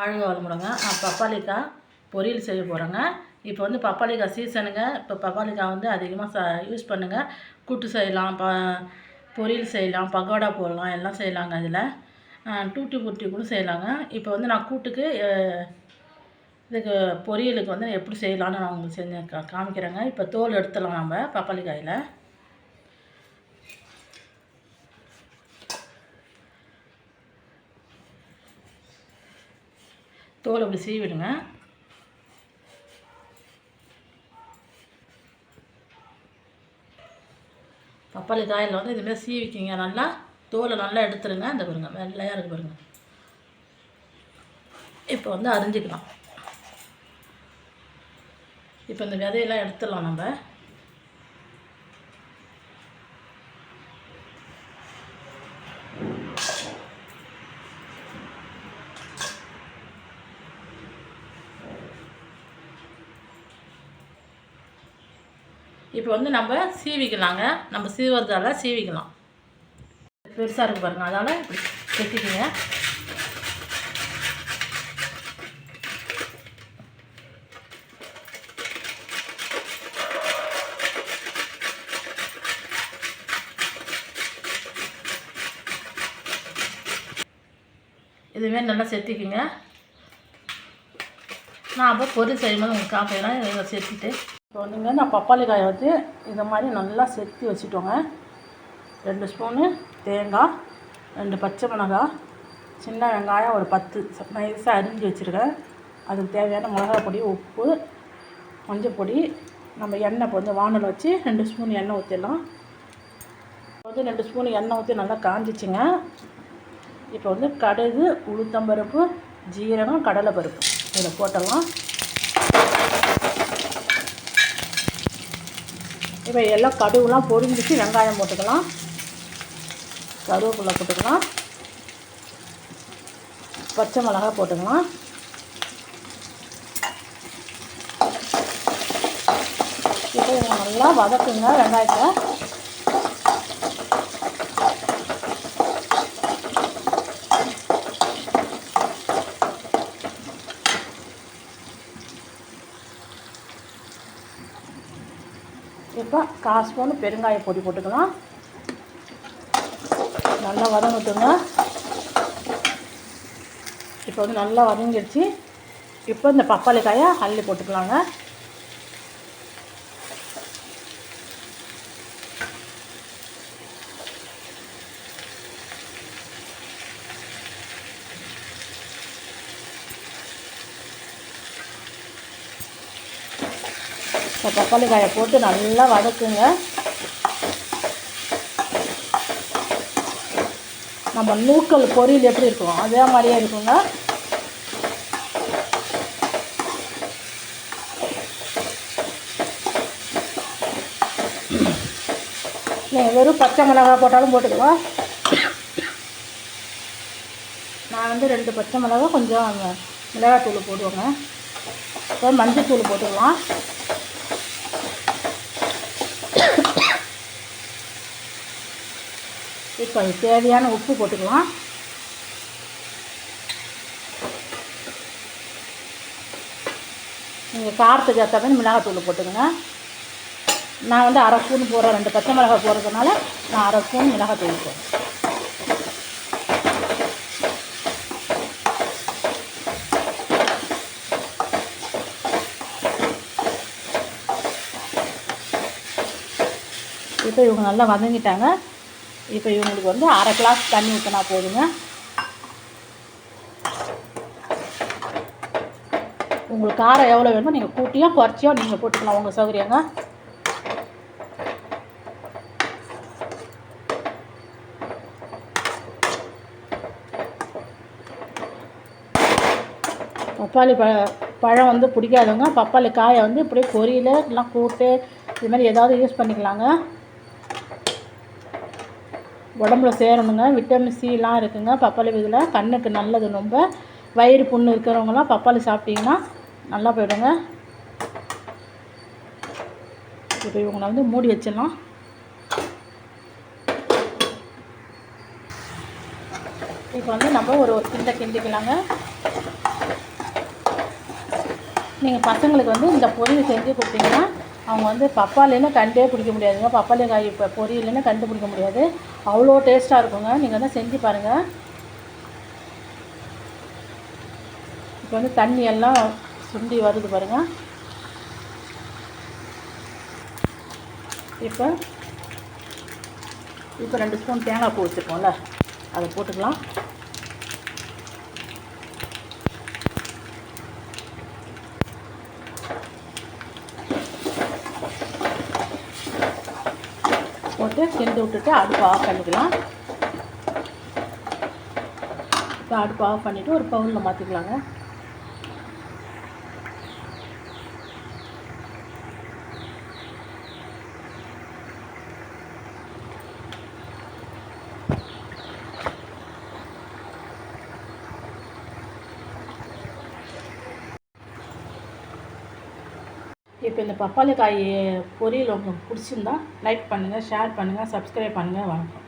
ஆழ்க வளமுடங்க பப்பாளிக்காய் பொரியல் செய்ய போகிறேங்க இப்போ வந்து பப்பாளிக்காய் சீசனுங்க இப்போ பப்பாளிக்காய் வந்து அதிகமாக ச யூஸ் பண்ணுங்கள் கூட்டு செய்யலாம் ப பொரியல் செய்யலாம் பகோடா போடலாம் எல்லாம் செய்யலாங்க அதில் டூட்டி புட்டி கூட செய்யலாங்க. இப்போ வந்து நான் கூட்டுக்கு இதுக்கு பொரியலுக்கு வந்து எப்படி செய்யலான்னு நான் உங்களுக்கு செஞ்சு கா காமிக்கிறேங்க. இப்போ தோல் எடுத்துடலாம் நம்ம பப்பாளிக்காயில். தோல் அப்படி சீவி விடுங்க பப்பாளி காயில் வந்து இதுமாரி சீவிக்கிங்க. நல்லா தோலை நல்லா எடுத்துருங்க. அந்த பாருங்க வெள்ளையாக இருக்கு பாருங்க. இப்போ வந்து அரிஞ்சிக்கலாம். இப்போ இந்த விதையெல்லாம் எடுத்துடலாம் நம்ம. இப்போ வந்து நம்ம சீவிக்கலாங்க. நம்ம சீவுறதால சீவிக்கலாம். பெருசாக இருக்கு பாருங்க. அதால் இப்படி வெட்டிக்கிங்க. இதுமாரி நல்லா செத்திக்குங்க. நான் அப்போ பொருள் செய்யும்போது உங்களுக்கு காப்பையெல்லாம் செத்திட்டு. இப்போ வந்துங்க நான் பப்பாளி காயை வச்சு இந்த மாதிரி நல்லா செத்தி வச்சுட்டோங்க ரெண்டு ஸ்பூனு தேங்காய் ரெண்டு பச்சை மிளகாய் சின்ன வெங்காயம் ஒரு பத்து. நைஸாக அரிஞ்சு வச்சுருக்கேன். அதுக்கு தேவையான மிளகாய் பொடி உப்பு மஞ்சள் பொடி நம்ம எண்ணெய் இப்போ வந்து வானல் வச்சு ரெண்டு ஸ்பூன் எண்ணெய் ஊற்றிடலாம் இப்போ வந்து ரெண்டு ஸ்பூன் எண்ணெய் ஊற்றி நல்லா காஞ்சிச்சுங்க. இப்போ வந்து கடுகு உளுத்தம்பருப்பு ஜீரகம் கடலைப்பருப்பு இதில் போட்டலாம் இப்போ எல்லாம் கடுகுலாம் பொரிஞ்சிச்சு வெங்காயம் போட்டுக்கலாம். கருவேப்பிலை போட்டுக்கலாம். பச்சை மிளகாய் போட்டுக்கலாம். இப்போ நல்லா வதக்குங்க வெங்காயத்தை. இப்போ கால் ஸ்பூன் பெருங்காய பொடி போட்டுக்கலாம். நல்லா வதங்கட்டுங்க. இப்போ வந்து நல்லா வதங்கிடுச்சு. இப்போ இந்த பப்பாளி காயை அள்ளி போட்டுக்கலாங்க. இப்போ தக்காளி காயை போட்டு நல்லா வதக்குங்க. நம்ம நூக்கல் பொரியல் எப்படி இருக்கும்? அதே மாதிரியே இருக்குங்க. நீங்கள் வெறும் பச்சை மிளகாய் போட்டாலும் போட்டுக்கலாம் நான் வந்து ரெண்டு பச்சை மிளகா கொஞ்சம் மிளகாத்தூள் போடுவோங்க அப்புறம் மஞ்சள் தூள் போட்டுக்கலாம். இப்போ அது தேவையான உப்பு போட்டுக்கலாம். நீங்கள் காரத்துக்கு ஏற்ற மாதிரி மிளகாத்தூள் போட்டுக்கோங்க. நான் வந்து அரை ஸ்பூன் போடுறேன் ரெண்டு பச்சை மிளகாய் போடுறதுனால நான் அரை ஸ்பூன் மிளகாத்தூள் போடுறேன். இப்போ இவங்க நல்லா வதங்கிட்டாங்க. இப்போ இவங்களுக்கு வந்து அரை கிளாஸ் தண்ணி ஊற்றினா போதுங்க. உங்களுக்கு காரம் எவ்வளோ வேணுமோ நீங்கள் கூட்டியோ குறைச்சியோ நீங்கள் போட்டுக்கலாம் உங்கள் சௌகரியங்க. பப்பாளி பழ பழம் வந்து பிடிக்காதவங்க பப்பாளி காயை வந்து இப்படியே பொரியல் இல்லைனா கூட்டு இது மாதிரி ஏதாவது யூஸ் பண்ணிக்கலாங்க. உடம்புல சேரணுங்க விட்டமின் சிலாம் இருக்குங்க. பப்பாளி இதில் கண்ணுக்கு நல்லது ரொம்ப. வயிறு புண்ணு இருக்கிறவங்களாம் பப்பாளி சாப்பிட்டிங்கன்னா நல்லா போயிடுங்க. இப்போ இவங்களை வந்து மூடி வச்சிடலாம். இப்போ வந்து நம்ம ஒரு ஒரு கிண்டை கிண்டிக்கலாங்க. நீங்கள் பசங்களுக்கு வந்து இந்த பொரியல் செஞ்சு கொடுத்தீங்கன்னா அவங்க வந்து பப்பாளின்னு கண்டே பிடிக்க முடியாதுங்க. பப்பாளி காய் இப்போ பொரியல்னு கண்டு பிடிக்க முடியாது. அவ்வளோ டேஸ்ட்டாக இருக்குங்க. நீங்கள் வந்து செஞ்சு பாருங்கள் இப்போ வந்து தண்ணி எல்லாம் சுண்டி வருது பாருங்கள் இப்போ இப்போ ரெண்டு ஸ்பூன் தேங்காய் பூ வச்சுருக்கோம்ல. அதை போட்டுக்கலாம். போட்டு கிண்டி விட்டுட்டு அடுப்பு ஆஃப் பண்ணிக்கலாம். இப்போ அடுப்பு ஆஃப் பண்ணிவிட்டு ஒரு பவுலில் மாற்றிக்கலாங்க இப்போ இந்த பப்பாளி காய் பொரியல் உங்களுக்கு பிடிச்சிருந்தா லைக் பண்ணுங்கள் ஷேர் பண்ணுங்கள் சப்ஸ்கிரைப் பண்ணுங்கள் வணக்கம்.